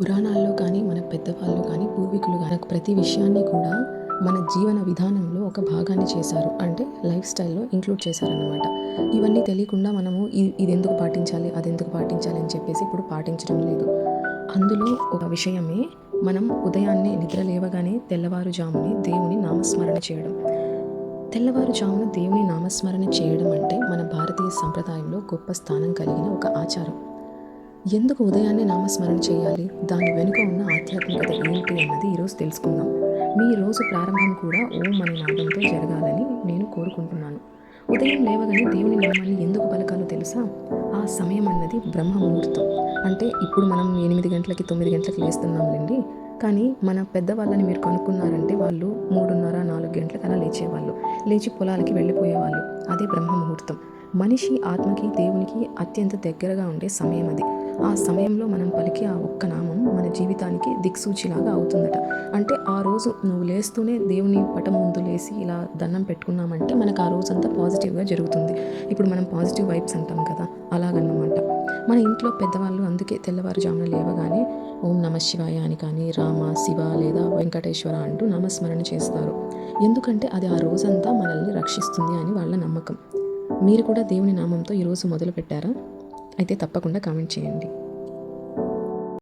పురాణాల్లో కానీ మన పెద్దవాళ్ళు కానీ పూర్వీకులు కానీ ప్రతి విషయాన్ని కూడా మన జీవన విధానంలో ఒక భాగాన్ని చేశారు. అంటే లైఫ్ స్టైల్లో ఇంక్లూడ్ చేశారన్నమాట. ఇవన్నీ తెలియకుండా మనము ఇది ఎందుకు పాటించాలి అది ఎందుకు పాటించాలి అని చెప్పేసి ఇప్పుడు పాటించడం లేదు. అందులో ఒక విషయమే మనం ఉదయాన్నే నిద్ర లేవగానే తెల్లవారుజాముని దేవుని నామస్మరణ చేయడం. తెల్లవారుజామున దేవుని నామస్మరణ చేయడం అంటే మన భారతీయ సంప్రదాయంలో గొప్ప స్థానం కలిగిన ఒక ఆచారం. ఎందుకు ఉదయాన్నే నామస్మరణ చేయాలి? దాని వెనుక ఉన్న ఆధ్యాత్మికత ఏంటి అన్నది ఈరోజు తెలుసుకుందాం. మీ రోజు ప్రారంభం కూడా ఓం అనే నామంతో జరగాలని నేను కోరుకుంటున్నాను. ఉదయం లేవగానే దేవుని నామాన్ని ఎందుకు పలకాలో తెలుసా? ఆ సమయం అన్నది బ్రహ్మ ముహూర్తం అంటే ఇప్పుడు మనం ఎనిమిది గంటలకి తొమ్మిది గంటలకి లేస్తున్నాంలేండి కానీ మన పెద్దవాళ్ళని మీరు కనుక్కున్నారంటే వాళ్ళు మూడున్నర నాలుగు గంటలకు అలా లేచేవాళ్ళు. లేచి పొలాలకి వెళ్ళిపోయేవాళ్ళు. అదే బ్రహ్మ ముహూర్తం మనిషి ఆత్మకి దేవునికి అత్యంత దగ్గరగా ఉండే సమయం అది. ఆ సమయంలో మనం పలికే ఆ ఒక్క నామం మన జీవితానికి దిక్సూచిలాగా అవుతుందట. అంటే ఆ రోజు నువ్వు లేస్తూనే దేవుని పటం ముందు లేసి ఇలా దండం పెట్టుకున్నామంటే మనకు ఆ రోజంతా పాజిటివ్గా జరుగుతుంది. ఇప్పుడు మనం పాజిటివ్ వైబ్స్ అంటాం కదా అలాగన్నమాట. మన ఇంట్లో పెద్దవాళ్ళు అందుకే తెల్లవారుజామున లేవగానే ఓం నమ శివాయ అని కానీ రామ శివ లేదా వెంకటేశ్వర అంటూ నామస్మరణ చేస్తారు. ఎందుకంటే అది ఆ రోజంతా మనల్ని రక్షిస్తుంది అని వాళ్ళ నమ్మకం. మీరు కూడా దేవుని నామంతో ఈరోజు మొదలు పెట్టారా అయితే తప్పకుండా కామెంట్ చేయండి.